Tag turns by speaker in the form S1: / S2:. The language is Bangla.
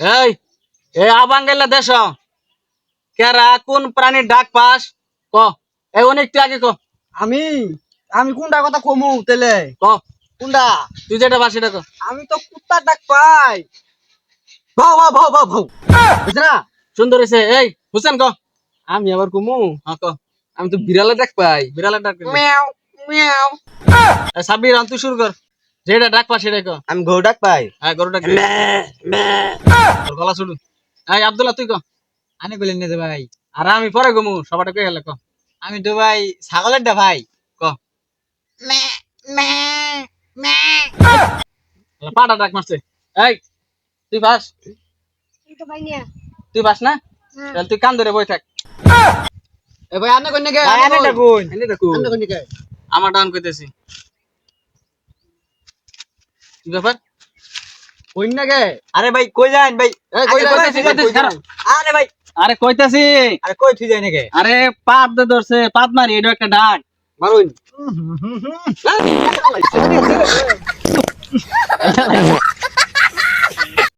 S1: এই এ আবাঙ্গেলা দেশ কেরা কোন প্রাণীর ডাক পাস? ক এই অনেকটি আগে ক।
S2: আমি আমি কোনটা কথা কমু তেলে
S1: ক।
S2: কোনটা?
S1: তুই যেটা পাস সেটা ক।
S2: আমি তো কুত্তার ডাক পাই। ভাও ভাও ভাও ভাও ভাও। বুঝছ না?
S1: সুন্দর হয়েছে এই হুসেন ক।
S2: আমি আবার কমু?
S1: হ্যাঁ ক।
S2: আমি তো বিড়ালের ডাক পাই।
S1: বিড়ালের ডাক।
S2: Miao Miao.
S1: সাব্বির তুই শুরু কর। যেটা ডাক পাস সেটাই ক।
S2: আমি গরু ডাক পাই।
S1: হ্যাঁ গরু ডাক দে। তোর গলা এই আব্দুল্লাহ তুই ক?
S2: না ভাই।
S1: আর আমি পরে গমু সবাটা কে গেলে ক।
S2: আমি তো ভাই ছাগলের ডা ভাই
S1: ক। পাটা ডাক মারছে। এই তুই পাস তুই পাস না? তাহলে তুই কান ধরে বই থাক।
S2: এ ভাই আনে কইনে গে।
S1: ভাই, আনে ডাকুন।
S2: আনে ডাকুন। আনে
S1: আমার ডান কইতেছি। কি ব্যাপার?
S2: কইন না গে আরে ভাই কই যান ভাই
S1: কই যান
S2: আরে ভাই
S1: আরে কইতাছি
S2: আরে কই থুই যাই না গে
S1: আরে পাত দে ধরছে পাত মারি এটা একটা ডাক
S2: মারুন